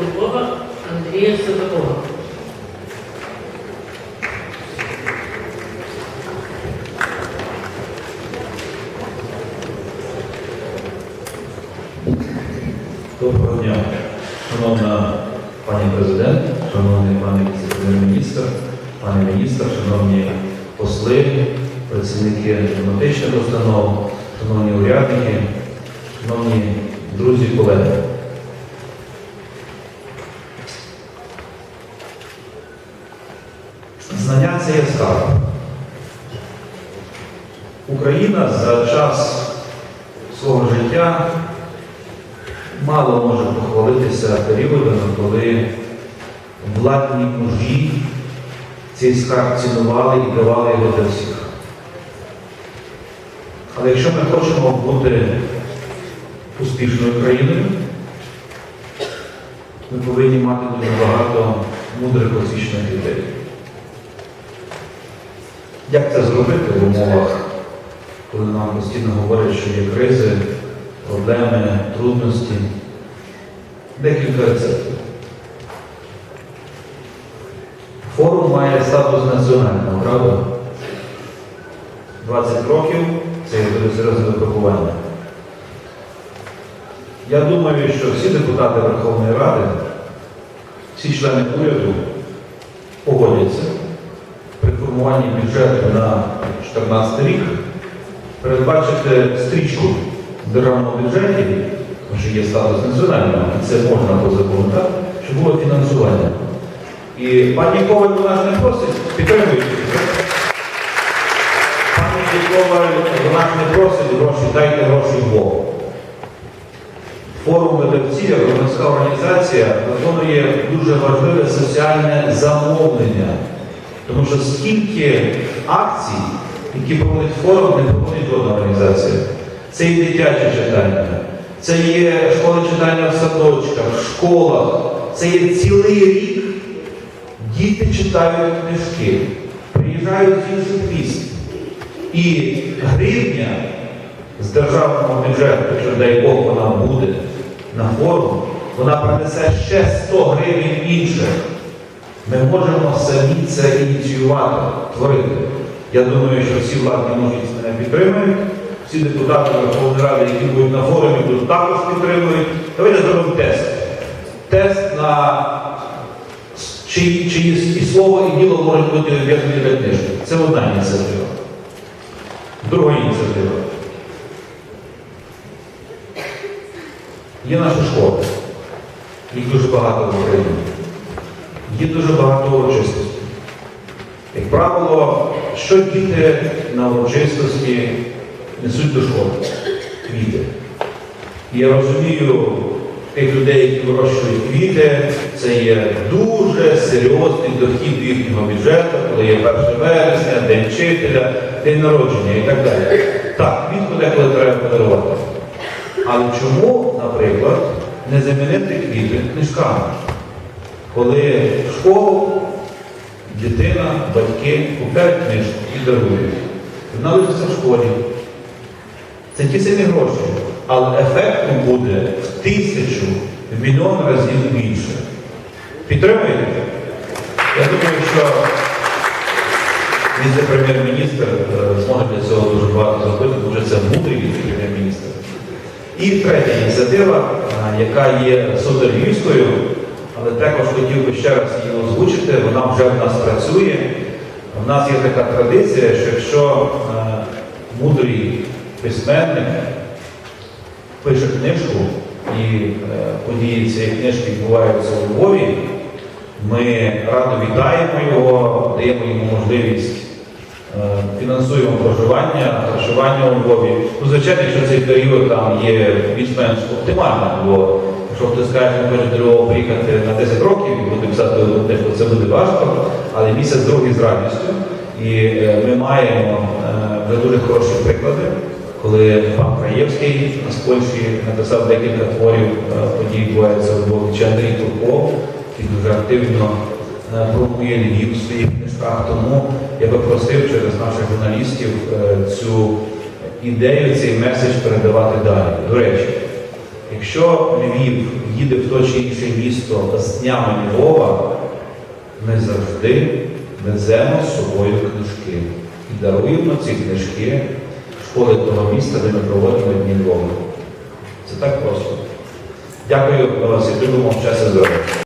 Львова Андрія Сидорова. Доброго дня, шановна пані президент, шановний пане віце-прем'єр-міністр, пане міністр, шановні посли, працівники дипломатичних установ, шановні урядники, шановні друзі колеги. Знання це є скарб. Україна за час свого життя мало може похвалитися періодами, коли владні мужі цей скарб цінували і давали його для всіх. Але якщо ми хочемо бути успішною країною, ми повинні мати дуже багато мудрих освічених людей. Як це зробити в умовах, коли нам постійно говорять, що є кризи, проблеми, трудності? Декілька рецептів. Форум має статус національного, правда? 20 років це серйозне випробування. Я думаю, що всі депутати Верховної Ради, всі члени уряду погодяться при формуванні бюджету на 2014 рік передбачити стрічку в державному бюджеті, тому що є статус національного, і це можна по закону, так, щоб було фінансування. І пані Коваль вона ж не просить, підтримують. Пані Коваль вона ж не просить гроші, дайте гроші Богу. Форум видавців, громадська організація, виконує дуже важливе соціальне замовлення. Тому що скільки акцій, які проводить форум, не проводить жодна організація. Це і дитячі читання, це є школи читання в садочках, в школах, це є цілий рік. Діти читають книжки, приїжджають з інших міст. І гривня з державного бюджету, якщо дай Бог вона буде на форум, вона принесе ще 100 гривень інших. Ми можемо самі це ініціювати, творити. Я думаю, що всі владні можуть мене підтримують, всі депутати Верховної Ради, які будуть на форумі, будуть також підтримують. Давайте зробимо тест. Тест на чи, чи і слово, і діло можуть бути об'єднані для книжки. Це одна ініціатива. Друга ініціатива. Є наші школи. Їх дуже багато в Україні. Є дуже багато урочистостей. Як правило, що діти на урочистості несуть до школи? Квіти. Я розумію тих людей, які вирощують квіти, це є дуже серйозний дохід їхнього бюджету, коли є 1 вересня, День вчителя, День народження і так далі. Так, квітку деколи треба подарувати. Але чому, наприклад, не замінити квіти книжками? Коли в школу дитина, батьки купляють книжку і дарують. Вона лишиться в школі. Це ті самі гроші, але ефектом буде в тисячу, в мільйон разів більше. Підтримуєте? Я думаю, що віце-прем'єр-міністр е, зможе для цього дуже багато зробити, тому що це мудрий віце-прем'єр-міністр. І третя ініціатива, е, яка є суто львівською, але також хотів би ще раз її озвучити, вона вже в нас працює. У нас є така традиція, що якщо е, мудрий письменник пише книжку і е, події цієї книжки відбуваються у Львові, ми радо вітаємо його, даємо йому можливість, е, фінансуємо проживання, харчування у Львові. Ну, звичайно, якщо цей період там є більш-менш оптимальним, бо якщо хтось скаже, що хоче до Львова приїхати на 10 років і буде писати одну книжку, це буде важко, але місяць другий з радістю. І е, ми маємо е, вже дуже хороші приклади, коли пан Краєвський з Польщі написав декілька творів, е, події відбуваються у Львові, чи Андрій Турков, який дуже активно е, промує Львів в своїх книжках. Тому я би просив через наших журналістів е, цю ідею, цей меседж передавати далі. До речі, якщо Львів їде в то чи інше місто з днями Львова, ми завжди веземо з собою книжки і даруємо ці книжки школи того міста, де ми проводимо дні Львова. Це так просто. Дякую, любимо, щастя здоров'я.